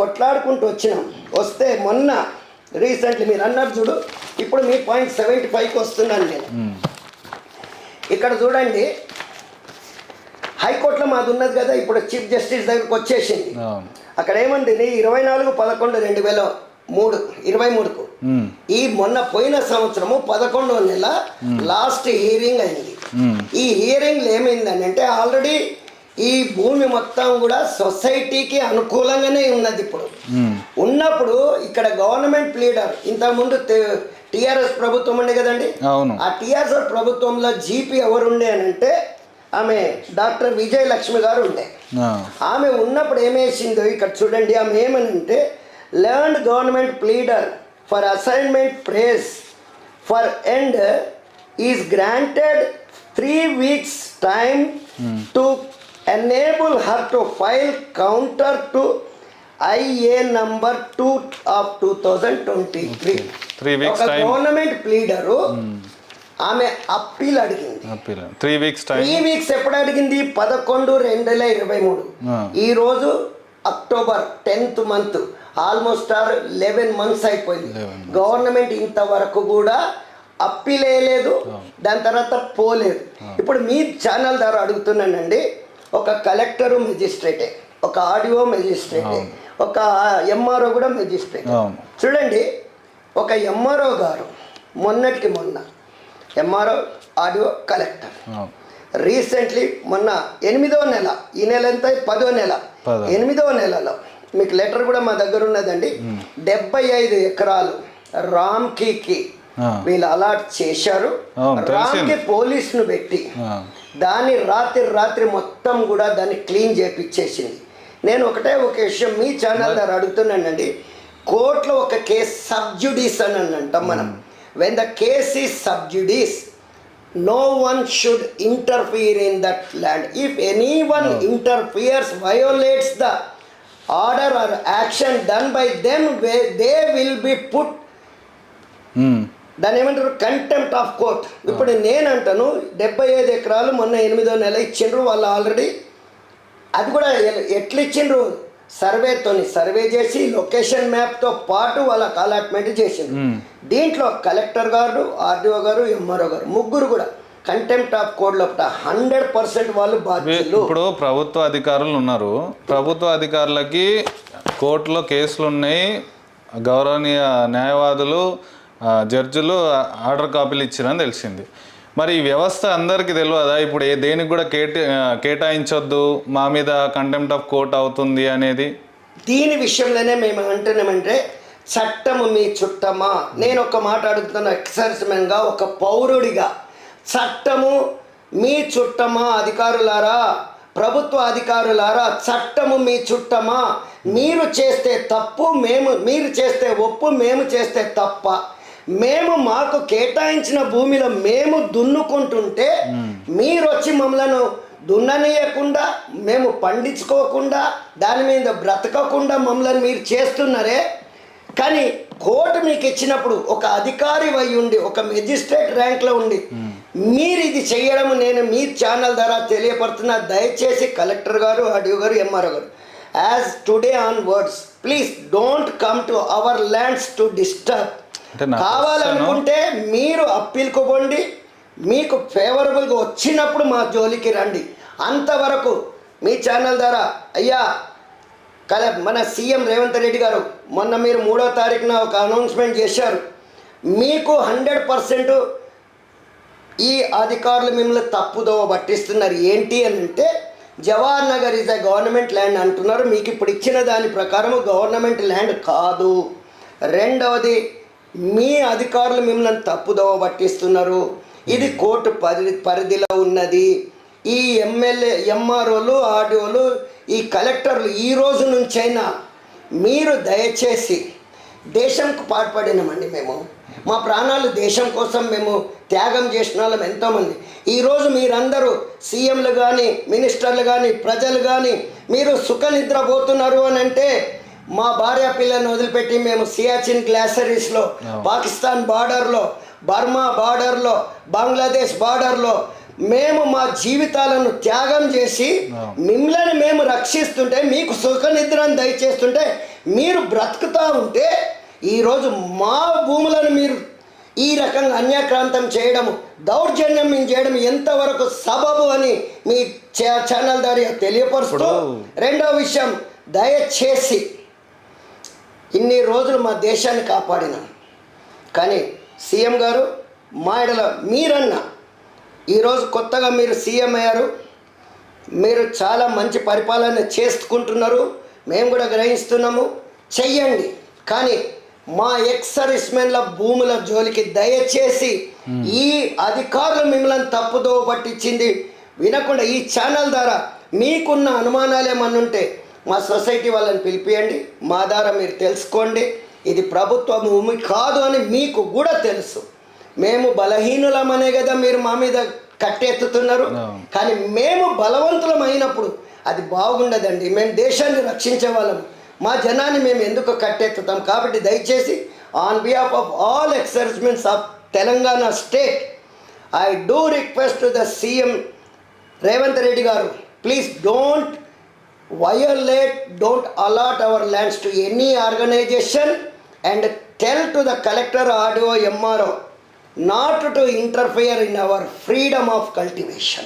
కొట్లాడుకుంటూ వచ్చినాం వస్తే మొన్న రీసెంట్లీ మీరు అన్నారు చూడు ఇప్పుడు మీ పాయింట్ సెవెంటీ ఫైవ్కి వస్తున్నాను నేను. ఇక్కడ చూడండి హైకోర్టులో మాది ఉన్నది కదా ఇప్పుడు చీఫ్ జస్టిస్ దగ్గరకు వచ్చేసింది. అక్కడ ఏమంది ఇరవై నాలుగు పదకొండు రెండు వేల మూడు ఇరవై మూడుకు ఈ మొన్న పోయిన సంవత్సరము పదకొండవ నెల లాస్ట్ హియరింగ్ అయింది. ఈ హియరింగ్లో ఏమైందని అంటే ఆల్రెడీ ఈ భూమి మొత్తం కూడా సొసైటీకి అనుకూలంగానే ఉన్నది ఇప్పుడు. ఉన్నప్పుడు ఇక్కడ గవర్నమెంట్ లీడర్ ఇంతకుముందు టిఆర్ఎస్ ప్రభుత్వం ఉండే కదండి? అవును. ఆ టిఆర్ఎస్ ప్రభుత్వంలో జీపీ ఎవరుండే అని అంటే ఆమె డాక్టర్ విజయలక్ష్మి గారు ఉండే. ఆమె ఉన్నప్పుడు ఏమేసిందో ఇక్కడ చూడండి. ఆమె ఏమనంటే learn government pleader for assignment prays for and is granted three weeks time to enable her to file counter to IA number two of two thousand twenty three Three weeks ఒక time. Government pleader ఆమె appeal అడిగింది. Appeal three weeks time three weeks ఎప్పుడు అడిగింది? పదకొండు రెండు వేల ఇరవై మూడు. ఈ రోజు October tenth month almost or eleven months అయిపోయింది. 11 గవర్నమెంట్ ఇంతవరకు కూడా అప్పీల్ వేయలేదు. దాని తర్వాత పోలేదు. ఇప్పుడు మీ ఛానల్ ద్వారా అడుగుతున్నానండి. ఒక కలెక్టరు మెజిస్ట్రేటే ఒక ఆడియో మెజిస్ట్రేటే ఒక ఎంఆర్ఓ కూడా మెజిస్ట్రేట్. చూడండి ఒక ఎంఆర్ఓ గారు మొన్నటికి మొన్న ఎంఆర్ఓ ఆడియో కలెక్టర్. రీసెంట్లీ మొన్న ఎనిమిదో నెల ఈ నెల ఎంత పదో నెల. ఎనిమిదో నెలలో మీకు లెటర్ కూడా మా దగ్గర ఉన్నదండి. డెబ్బై ఐదు ఎకరాలు రామ్కి. వీళ్ళు అలాట్ చేశారు. రామ్కి పోలీసును పెట్టి దాన్ని రాత్రి రాత్రి మొత్తం కూడా దాన్ని క్లీన్ చేపిచ్చేసింది. నేను ఒకటే ఒక విషయం మీ ఛానల్ ద్వారా అడుగుతున్నానండి. కోర్టులో ఒక కేసు సబ్జుడీస్ అని అంటాం మనం. When the case is sub judice no one should interfere in that land if anyone interferes violates the order or action done by them they will be put దాన్ని ఏమంటారు? Contempt of court ఇప్పుడు నేను అంటాను డెబ్బై ఐదు ఎకరాలు మొన్న ఎనిమిదో నెల ఇచ్చిండ్రు వాళ్ళు ఆల్రెడీ అది కూడా ఎట్లా ఇచ్చిండ్రు సర్వేతోని సర్వే చేసి లొకేషన్ మ్యాప్తో పాటు వాళ్ళకి అలాట్మెంట్ చేసిండ్రు. మ్మ్. దీంట్లో కలెక్టర్ గారు ఆర్డీఓ గారు ఎంఆర్ఓ గారు ముగ్గురు కూడా కంటెంప్ట్ ఆఫ్ కోడ్ లోపల హండ్రెడ్ పర్సెంట్ వాళ్ళు బాధ్యులు. ఇప్పుడు ప్రభుత్వ అధికారులు ఉన్నారు. ప్రభుత్వ అధికారులకి కోర్టులో కేసులు ఉన్నాయి గౌరవనీయ న్యాయవాదులు జడ్జిలు ఆర్డర్ కాపీలు ఇచ్చిరని తెలిసింది. మరి ఈ వ్యవస్థ అందరికీ తెలియదా? ఇప్పుడు ఏ దేనికి కూడా కేటా కేటాయించొద్దు మా మీద కంటెంప్ట్ ఆఫ్ కోర్ట్ అవుతుంది అనేది? దీని విషయంలోనే మేము అంటున్నామంటే చట్టము మీ చుట్టమా? నేను ఒక మాట అడుగుతున్నాను ఎక్సర్స్మెన్గా ఒక పౌరుడిగా. చట్టము మీ చుట్టమా అధికారులారా? ప్రభుత్వ అధికారులారా చట్టము మీ చుట్టమా? మీరు చేస్తే తప్పు మేము మీరు చేస్తే ఒప్పు మేము చేస్తే తప్ప. మేము మాకు కేటాయించిన భూమిలో మేము దున్నుకుంటుంటే మీరు వచ్చి మమ్మలను దున్ననీయకుండా మేము పండించుకోకుండా దాని మీద బ్రతకకుండా మమ్మల్ని మీరు చేస్తున్నారే. కానీ కోర్టు మీకు ఇచ్చినప్పుడు ఒక అధికారి అయి ఉండి ఒక మెజిస్ట్రేట్ ర్యాంక్లో ఉండి మీరు ఇది చేయడం నేను మీ ఛానల్ ద్వారా తెలియపడుతున్నా దయచేసి కలెక్టర్ గారు ఆడియో గారు ఎంఆర్ఓ గారు as today onwards please don't come to our lands to disturb. కావాలనుకుంటే మీరు అప్పీల్కు పోండి మీకు ఫేవరబుల్గా వచ్చినప్పుడు మా జోలికి రండి. అంతవరకు మీ ఛానల్ ద్వారా అయ్యా కల మన సీఎం రేవంత్ రెడ్డి గారు మొన్న మీరు మూడో తారీఖున ఒక అనౌన్స్మెంట్ చేశారు. మీకు హండ్రెడ్ పర్సెంట్ ఈ అధికారులు మిమ్మల్ని తప్పుదోవ పట్టిస్తున్నారు. ఏంటి అని అంటే Jawahar Nagar is a government land అంటున్నారు. మీకు ఇప్పుడు ఇచ్చిన దాని ప్రకారం గవర్నమెంట్ ల్యాండ్ కాదు. రెండవది మీ అధికారులు మిమ్మల్ని తప్పుదోవ పట్టిస్తున్నారు. ఇది కోర్టు పరి పరిధిలో ఉన్నది. ఈ ఎమ్మెల్యే ఎంఆర్ఓలు ఆర్డీఓలు ఈ కలెక్టర్లు ఈ రోజు నుంచైనా మీరు దయచేసి దేశంకు పాటుపడినామండి మేము. మా ప్రాణాలు దేశం కోసం మేము త్యాగం చేసిన వాళ్ళం ఎంతోమంది. ఈరోజు మీరందరూ సీఎంలు కానీ మినిస్టర్లు కానీ ప్రజలు కానీ మీరు సుఖ నిద్రపోతున్నారు అని అంటే మా భార్య పిల్లని వదిలిపెట్టి మేము సియాచిన్ గ్లాసరీస్లో పాకిస్తాన్ బార్డర్లో బర్మా బార్డర్లో బంగ్లాదేశ్ బార్డర్లో మేము మా జీవితాలను త్యాగం చేసి మిమ్మల్ని మేము రక్షిస్తుంటే మీకు సుఖ నిద్రను దయచేస్తుంటే మీరు బ్రతుకుతూ ఉంటే ఈరోజు మా భూములను మీరు ఈ రకంగా అన్యాక్రాంతం చేయడము దౌర్జన్యం మేము చేయడం ఎంతవరకు సబబు అని మీ ఛానల్ ద్వారా తెలియపరుస్తూ రెండో విషయం దయచేసి ఇన్ని రోజులు మా దేశాన్ని కాపాడినాం. కానీ సీఎం గారు మాయడల మీరన్న ఈరోజు కొత్తగా మీరు సీఎం అయ్యారు. మీరు చాలా మంచి పరిపాలన చేసుకుంటున్నారు. మేము కూడా గ్రహిస్తున్నాము. చెయ్యండి. కానీ మా ఎక్స్ సర్వీస్మెన్ల భూముల జోలికి దయచేసి ఈ అధికారులు మిమ్మల్ని తప్పుదో పట్టించింది వినకుండా ఈ ఛానల్ ద్వారా మీకున్న అనుమానాలు ఏమన్నా ఉంటే మా సొసైటీ వాళ్ళని పిలిపియండి. మా ద్వారా మీరు తెలుసుకోండి. ఇది ప్రభుత్వ భూమి కాదు అని మీకు కూడా తెలుసు. మేము బలహీనులమనే కదా మీరు మా మీద కట్టెత్తుతున్నారు. కానీ మేము బలవంతులం అయినప్పుడు అది బాగుండదండి. మేము దేశాన్ని రక్షించే వాళ్ళం. మా జనాన్ని మేము ఎందుకు కట్టెత్తుతాం? కాబట్టి దయచేసి on behalf of all exservicemen of Telangana state I do request to the CM Revanth Reddy గారు please don't violate don't allot our lands to any organization and tell to the collector RDO MRO not to interfere in our freedom of cultivation